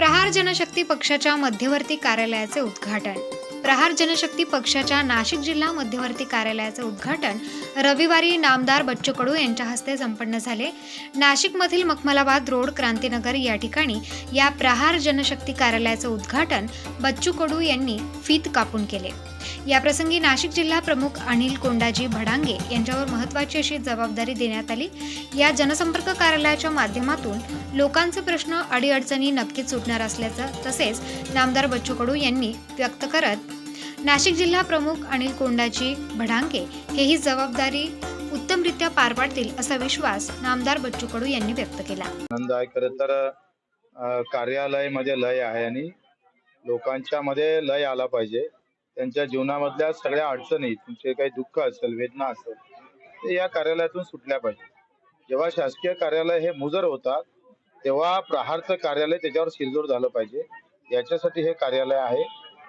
प्रहार जनशक्ती पक्षाच्या मध्यवर्ती कार्यालयाचे उद्घाटन. प्रहार जनशक्ती पक्षाच्या नाशिक जिल्हा मध्यवर्ती कार्यालयाचे उद्घाटन. रविवारी नामदार बच्चू कडू यांच्या हस्ते संपन्न झाले. नाशिकमधील मखमलाबाद रोड क्रांतीनगर या ठिकाणी या प्रहार जनशक्ती कार्यालयाचे उद्घाटन बच्चू कडू यांनी फीत कापून केले. याप्रसंगी नाशिक जिल्हा प्रमुख अनिल कोंडाजी भडांगे यांच्यावर महत्त्वाची अशी जबाबदारी देण्यात आली. या जनसंपर्क कार्यालयाच्या माध्यमातून लोकांचे प्रश्न अडीअडचणी नक्कीच सुटणार असल्याचं तसेच नामदार बच्चू कडू यांनी व्यक्त करत नाशिक जिल्हा प्रमुख अनिल कोंडाजी भडांगे हे ही जबाबदारी उत्तमरित्या पार पाडतील असा विश्वास नामदार बच्चू कडू यांनी व्यक्त केला. आनंद आहे खरं तर कार्यालय कार्यालयामध्ये लय आहे आणि लोकांच्या मध्ये लय आला पाहिजे. त्यांच्या जीवनामधल्या सगळ्या अडचणी तुमचे काही दुःख असेल वेदना असेल ते या कार्यालयातून सुटल्या पाहिजे जेव्हा शासकीय कार्यालय हे मुजर होतात तेव्हा प्रहारचं कार्यालय त्याच्यावर शिरजोड झालं पाहिजे. याच्यासाठी हे कार्यालय आहे.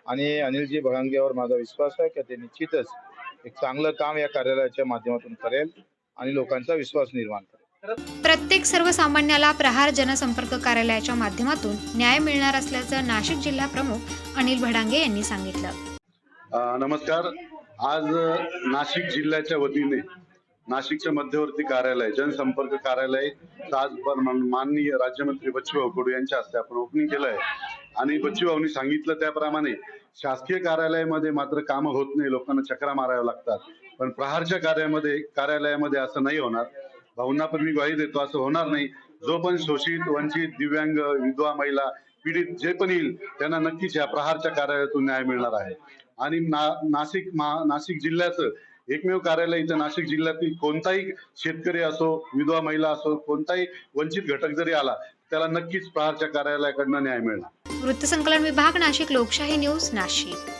आणि अनिलजी भळंगेवर माझा विश्वास आहे की ते निश्चितच एक चांगलं काम या कार्यालयाच्या माध्यमातून करेल आणि लोकांचा विश्वास निर्माण करेल. प्रत्येक सर्वसामान्याला प्रहार जनसंपर्क कार्यालयाच्या माध्यमातून न्याय मिळणार असल्याचं नाशिक जिल्हा प्रमुख अनिल भडांगे यांनी सांगितलं. नमस्कार. आज नाशिक जिल्ह्याच्या वतीने नाशिकच्या मध्यवर्ती कार्यालय जनसंपर्क कार्यालय आज माननीय राज्यमंत्री बच्चूभाऊ कडू यांच्या हस्ते आपण ओपनिंग केलं आहे आणि बच्चूभाऊनी सांगितलं त्याप्रमाणे शासकीय कार्यालयामध्ये मात्र कामं होत नाही लोकांना चक्रा माराव्या लागतात. पण प्रहारच्या कार्यामध्ये कार्यालयामध्ये असं नाही होणार. भाऊंना पण मी ग्वाही देतो असं होणार नाही. जो पण शोषित वंचित दिव्यांग विधवा महिला पीडित जे पण येईल त्यांना नक्कीच या प्रहारच्या कार्यालयातून न्याय मिळणार आहे. आणि ना नाशिक महा नाशिक जिल्ह्याचं एकमेव कार्यालय इथं नाशिक जिल्ह्यातील कोणताही शेतकरी असो विधवा महिला असो कोणताही वंचित घटक जरी आला त्याला नक्कीच प्रहारच्या कार्यालयाकडनं न्याय मिळणार. वृत्तसंकलन विभाग नाशिक लोकशाही न्यूज नाशिक.